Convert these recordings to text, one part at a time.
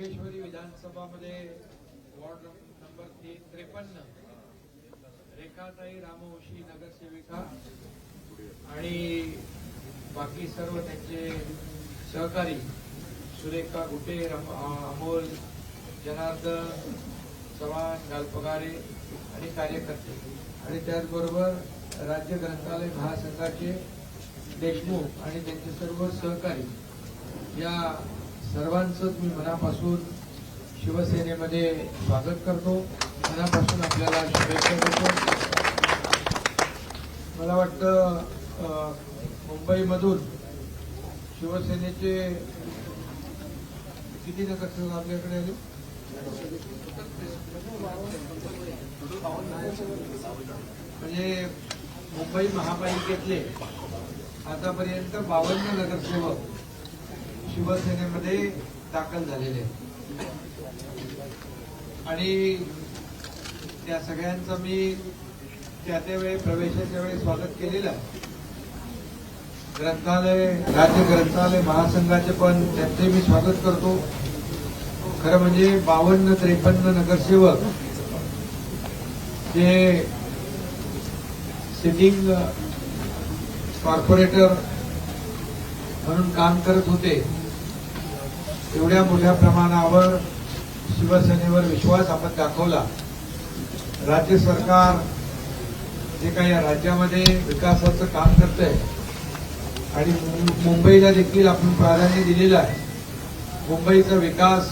Jogeshwari विधानसभामध्ये ward number तीन त्रेपन्न रेखाताई रामवंशी नगरसेविका आणि बाकी सर्व त्यांचे सहकारी सुरेखा गुटे अमोल जनार्दन चव्हाण गालपगारे आणि कार्यकर्ते. आणि त्याचबरोबर राज्य ग्रंथालय महासंघाचे देशमुख आणि त्यांचे सर्व सहकारी या सर्वांचं मी मनापासून शिवसेनेमध्ये स्वागत करतो. मनापासून आपल्याला शुभेच्छा देतो. मला वाटतं मुंबईमधून शिवसेनेचे किती नगरसेवक आपल्याकडे आले? म्हणजे मुंबई महापालिकेतले आतापर्यंत बावन्न नगरसेवक शिवसेनेमध्ये दाखल झालेले आणि त्या सगळ्यांचं मी त्या त्यावेळी प्रवेशाच्या वेळी स्वागत केलेलं ग्रंथालय राज्य ग्रंथालय महासंघाचे पण त्यांचे मी स्वागत करतो. खरं म्हणजे बावन्न त्रेपन्न नगरसेवक जे सिटिंग कॉर्पोरेटर म्हणून काम करत होते. एवढ्या मोठ्या प्रमाणावर शिवसेनेवर विश्वास आपण दाखवला. राज्य सरकार जे काही या राज्यामध्ये विकासाचं काम करतंय आणि मुंबईला देखील आपण प्राधान्य दिलेलं आहे. मुंबईचा विकास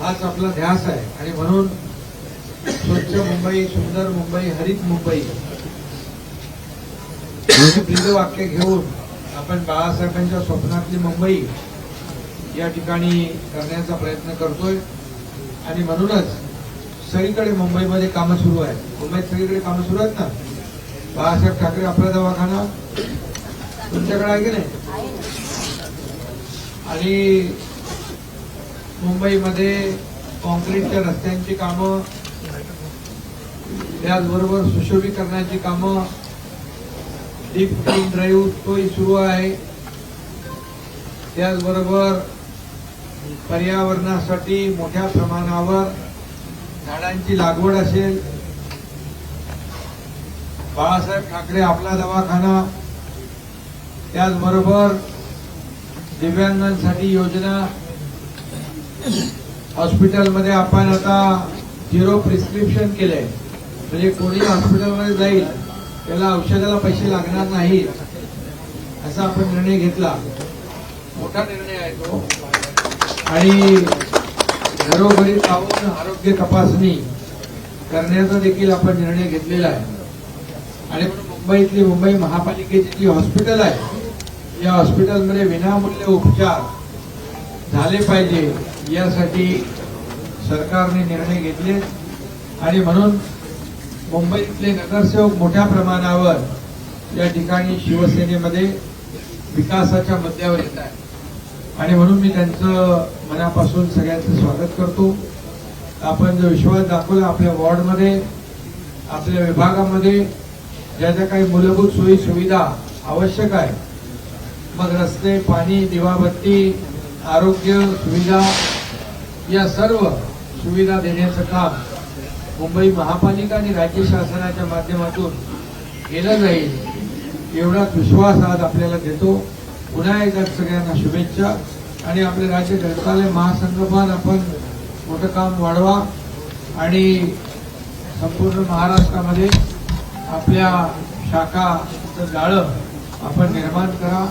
हाच आपला ध्यास आहे. आणि म्हणून स्वच्छ मुंबई सुंदर मुंबई हरित मुंबई हे ब्रीदवाक्य घेऊन आपण बाळासाहेबांच्या स्वप्नातली मुंबई या ठिकाणी करण्याचा प्रयत्न करतोय. आणि म्हणूनच सगळीकडे मुंबईमध्ये कामं सुरू आहेत. मुंबईत सगळीकडे कामं सुरू आहेत ना? बाळासाहेब ठाकरे आपला दवाखाना. तुमच्याकडे आहे की नाही? आणि मुंबईमध्ये कॉन्क्रीटच्या रस्त्यांची कामं त्याचबरोबर सुशोभीकरणाची कामं डीप क्लीन ड्राईव्ह तोही सुरू आहे. त्याचबरोबर पर्यावरणासाठी मोठ्या प्रमाणावर झाडांची लागवड असेल. बाळासाहेब ठाकरे आपला दवाखाना. त्याचबरोबर दिव्यांगांसाठी योजना. हॉस्पिटलमध्ये आपण आता झिरो प्रिस्क्रिप्शन केलंय. म्हणजे कोणी हॉस्पिटलमध्ये जाईल त्याला औषधाला पैसे लागणार नाहीत असा आपण निर्णय घेतला. मोठा निर्णय आहे तो. आणि घरोघरी जाऊन आरोग्य तपासणी करण्याचा देखील आपण निर्णय घेतलेला आहे. आणि मुंबईतली मुंबई महापालिकेची जी हॉस्पिटल आहे या हॉस्पिटलमध्ये विनामूल्य उपचार झाले पाहिजे यासाठी सरकारने निर्णय घेतले. आणि म्हणून मुंबईतले नगरसेवक मोठ्या प्रमाणावर या ठिकाणी शिवसेनेमध्ये विकासाच्या मुद्द्यावर येत आहे आणि म्हणून मी त्यांचं मनापासून सगळ्यांचं स्वागत करतो. आपण जो विश्वास दाखवला आपल्या वॉर्डमध्ये आपल्या विभागामध्ये ज्या ज्या काही मूलभूत सोयी सुविधा आवश्यक आहे मग रस्ते पाणी दिवाबत्ती आरोग्य सुविधा या सर्व सुविधा देण्याचं काम मुंबई महापालिका आणि राज्य शासनाच्या माध्यमातून केलं जाईल एवढाच विश्वास आज आपल्याला देतो. पुन्हा एकदा सगळ्यांना शुभेच्छा. आणि आपले राज्य ग्रंथालय महासंघ आपण मोठं काम वाढवा. आणि संपूर्ण महाराष्ट्रामध्ये आपल्या शाखाचं जाळं आपण निर्माण करा.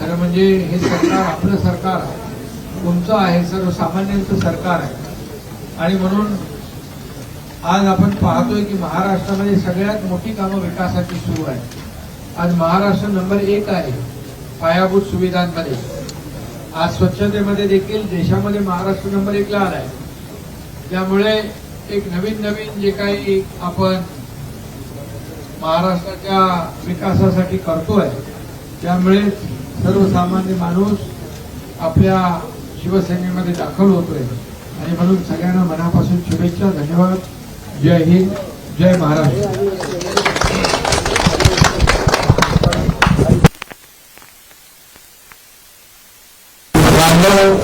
खरं म्हणजे हे सरकार आपलं सरकार तुमचं आहे सर्वसामान्यांचं सरकार आहे. आणि म्हणून आज आपण पाहतोय की महाराष्ट्रामध्ये सगळ्यात मोठी कामं विकासाची सुरू आहे आज महाराष्ट्र नंबर एक आहे. पायाभूत सुविधांमध्ये. आज स्वच्छतेमध्ये देखील देशामध्ये महाराष्ट्र नंबर एकला आलाय. त्यामुळे एक नवीन नवीन जे काही आपण महाराष्ट्राच्या विकासासाठी करतोय त्यामुळे सर्वसामान्य माणूस आपल्या शिवसेनेमध्ये दाखल होतोय. आणि म्हणून सगळ्यांना मनापासून शुभेच्छा धन्यवाद. जय हिंद जय महाराष्ट्र.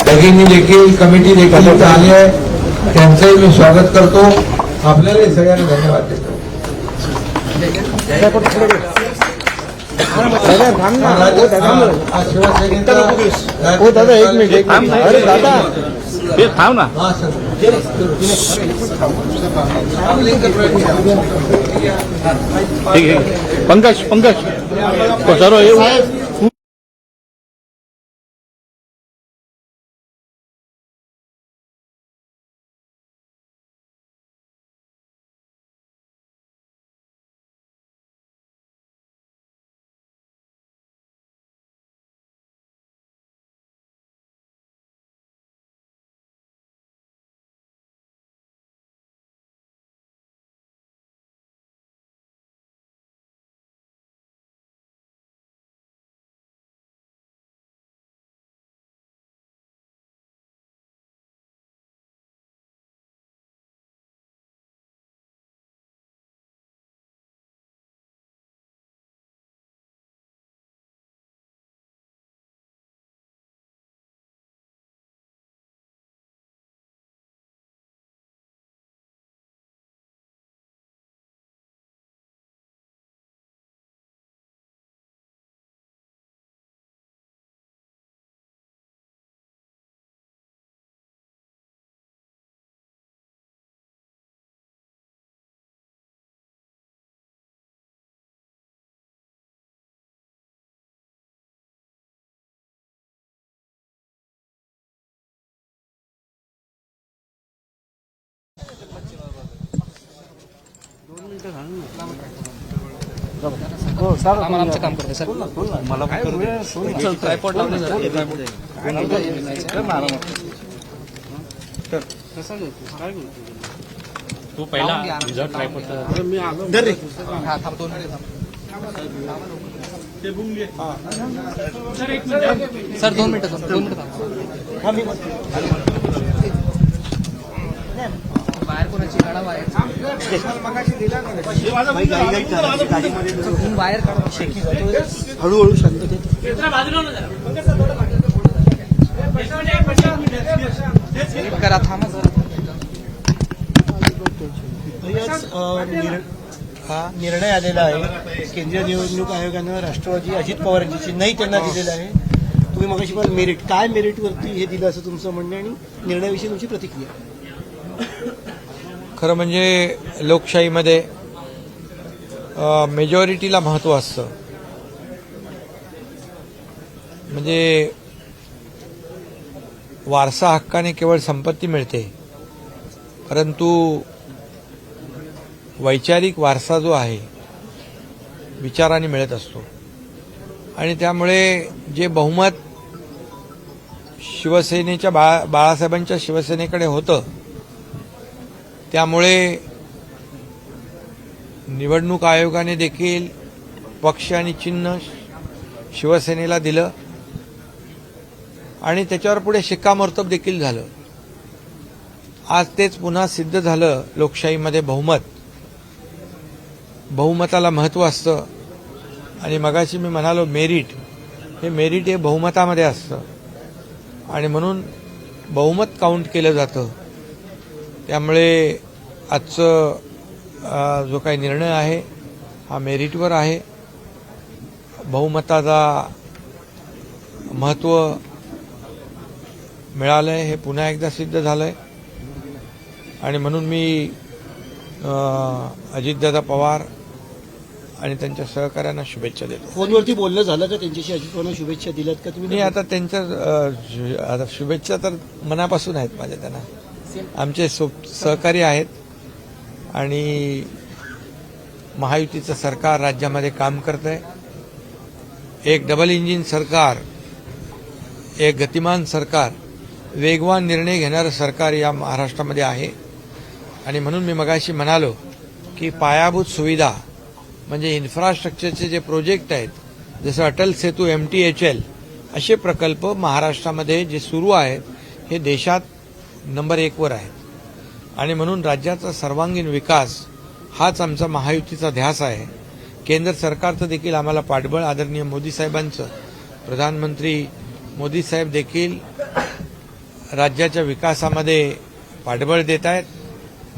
भगिनी देखील कमिटी देखील आली आहे त्यांचंही मी स्वागत करतो आपल्याला सगळ्यांना धन्यवाद देतो हा, हो दादा एक मिनिट अरे दादा। थांब ना। ठीक आहे पंकज पंकज। सर्व येऊ आम्हाला आमचं काम करते सर मला ट्रायपॉड लावले तू पहिला तुझा ट्रायपॉड हा दोन मिनिट सर दोन मिनिटं दोन मिनिटं बाहेर कोणाची काढा बाहेर बाहेर काढा हळूहळू शांततेत करा थांबा जरा. हा निर्णय आलेला आहे. केंद्रीय निवडणूक आयोगानं राष्ट्रवादी अजित पवार यांची चिन्हही त्यांना दिलेलं आहे. तुम्ही मगाशी पण मेरिट काय मेरिटवरती हे दिलं असं तुमचं म्हणणं आणि निर्णयाविषयी तुमची प्रतिक्रिया? खरं म्हणजे लोकशाहीमध्ये मेजॉरिटीला महत्त्व असतं. म्हणजे वारसा हक्काने केवळ संपत्ती मिळते परंतु वैचारिक वारसा जो आहे विचाराने मिळत असतो. आणि त्यामुळे जे बहुमत शिवसेनेच्या बाळा बाळासाहेबांच्या शिवसेनेकडे होतं त्यामुळे निवडणूक आयोगाने देखील पक्ष आणि चिन्ह शिवसेनेला दिलं. आणि त्याच्यावर पुढे शिक्कामोर्तब देखील झालं. आज तेच पुन्हा सिद्ध झालं लोकशाहीमध्ये बहुमत. बहुमताला महत्त्व असतं. आणि मगाशी मी म्हणालो मेरिट. हे मेरिट हे बहुमतामध्ये असतं. आणि म्हणून बहुमत काउंट केलं जातं. त्यामुळे आजचं जो काही निर्णय आहे हा मेरिटवर आहे. बहुमताचा महत्त्व मिळालं आहे हे पुन्हा एकदा सिद्ध झालं आहे आणि म्हणून मी अजितदादा पवार आणि त्यांच्या सहकाऱ्यांना शुभेच्छा देतो. फोनवरती बोलणं झालं का त्यांच्याशी? अजित पवारांना शुभेच्छा दिल्यात का तुम्ही? नाही आता त्यांच्या आता शुभेच्छा तर मनापासून आहेत माझ्या त्यांना. आमचे सहकारी आहेत. आणि महायुतीचं सरकार राज्यामध्ये काम करत आहे एक डबल इंजिन सरकार एक गतिमान सरकार वेगवान निर्णय घेणारं सरकार या महाराष्ट्रामध्ये आहे. आणि म्हणून मी मगाशी म्हणालो की पायाभूत सुविधा म्हणजे इन्फ्रास्ट्रक्चरचे जे प्रोजेक्ट आहेत जसं Atal Setu M T H L असे प्रकल्प महाराष्ट्रामध्ये जे सुरू आहेत हे देशात नंबर एकवर आहेत. आणि म्हणून राज्याचा सर्वांगीण विकास हाच आमचा महायुतीचा ध्यास आहे. केंद्र सरकारचं देखील आम्हाला पाठबळ आदरणीय मोदी साहेबांचं. प्रधानमंत्री मोदी साहेब देखील राज्याच्या विकासामध्ये पाठबळ देत आहेत.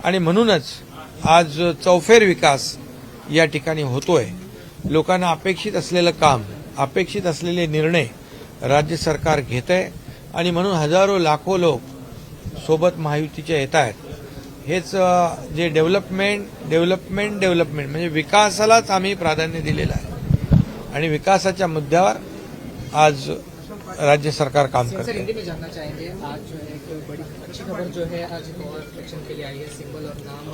आणि म्हणूनच आज चौफेर विकास या ठिकाणी होतोय. लोकांना अपेक्षित असलेलं काम अपेक्षित असलेले निर्णय राज्य सरकार घेत आहे आणि म्हणून हजारो लाखो लोक सोबत महायुतीच्या येत आहेत. हेच जे डेव्हलपमेंट डेव्हलपमेंट डेव्हलपमेंट म्हणजे विकासालाच आम्ही प्राधान्य दिलेलं आहे. आणि विकासाच्या मुद्द्यावर आज राज्य सरकार काम करते हिंदी में जानना चाहेंगे. आज जो है एक बड़ी अच्छी खबर जो है आज पॉवर इलेक्शन के लिए आई है सिंबल और नाम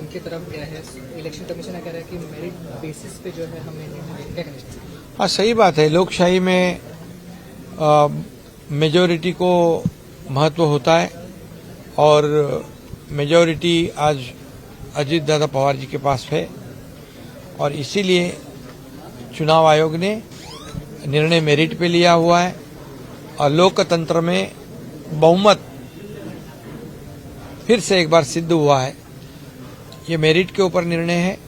उनकी तरफ गया है. इलेक्शन कमीशन कह रहा है कि मेरिट बेसिस पे जो है हमें निर्णय क्या कहना चाहिए हाँ सही बात है। लोकशाही में मेजोरिटी को महत्त्व होता है और मेजोरिटी आज अजीत दादा पवार जी के पास है और इसीलिए चुनाव आयोग ने निर्णय मेरिट पे लिया हुआ है और लोकतंत्र में बहुमत फिर से एक बार सिद्ध हुआ है। ये मेरिट के ऊपर निर्णय है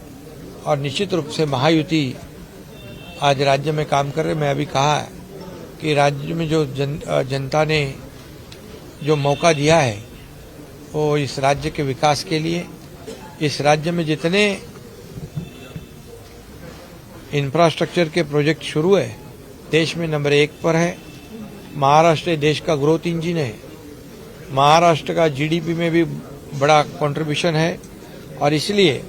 और निश्चित रूप से महायुति आज राज्य में काम कर रहे मैं अभी कहा कि राज्य में जो जन, जनता ने जो मौका दिया है वो इस राज्य के विकास के लिए, इस राज्य में जितने इंफ्रास्ट्रक्चर के प्रोजेक्ट शुरू है, देश में नंबर एक पर है। महाराष्ट्र देश का ग्रोथ इंजिन है। महाराष्ट्र का जीडीपी में भी बड़ा कंट्रीब्यूशन है और इसलिए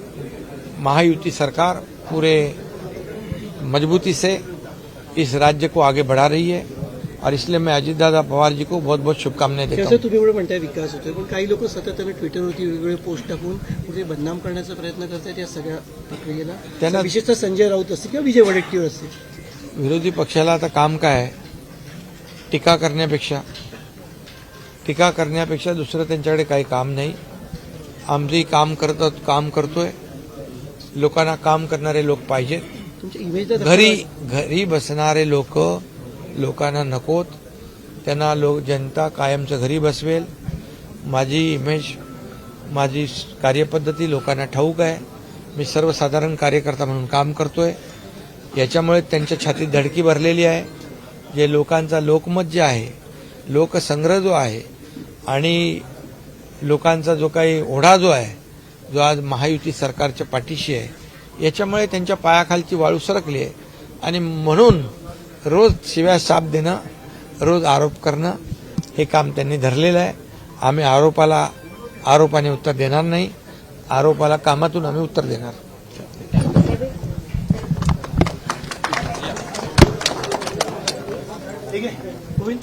महायुति सरकार पूरे मजबूती से इस राज्य को आगे बढ़ा रही है। और इसलिए मैं अजित दादा पवार जी को बहुत बहुत शुभकामनाएं देता कसं हूँ। तुम्ही एवढं म्हणताय विकास होतोय पण काही लोक सातत्याने ट्विटरवरती वेगवेगळे पोस्ट टाकून कुठे बदनाम करण्याचा प्रयत्न करतायत या सगळ्या प्रक्रियेला. त्यांना- विशेषतः संजय राऊत असतील किंवा विजय वडेट्टीवार असतील. विरोधी पक्षाला आता काम काय आहे? टीका करण्यापेक्षा टीका करण्यापेक्षा दुसरं त्यांच्याकडे काही काम नाही. आमचंही काम करत काम करतोय. लोकांना काम करणारे लोक पाहिजेत. घरी घरी बसणारे लोक लोकांना नकोत. त्यांना लोक जनता कायमचं घरी बसवेल. माझी इमेज माझी कार्यपद्धती लोकांना ठाऊक आहे. मी सर्वसाधारण कार्यकर्ता म्हणून काम करतोय. याच्यामुळे त्यांच्या छातीत धडकी भरलेली आहे. जे लोकांचा लोकमत जे आहे लोकसंग्रह जो आहे आणि लोकांचा जो काही ओढा जो आहे जो आज महायुती सरकारच्या पाठीशी आहे याच्यामुळे त्यांच्या पायाखालची वाळू सरकली आहे. आणि म्हणून रोज शिव्या साप देणं रोज आरोप करणं हे काम त्यांनी धरलेलं आहे. आम्ही आरोपाला आरोपाने उत्तर देणार नाही. आरोपाला कामातून आम्ही उत्तर देणार. ठीक आहे. गोविंद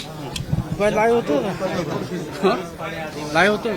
लाईव्ह होतो.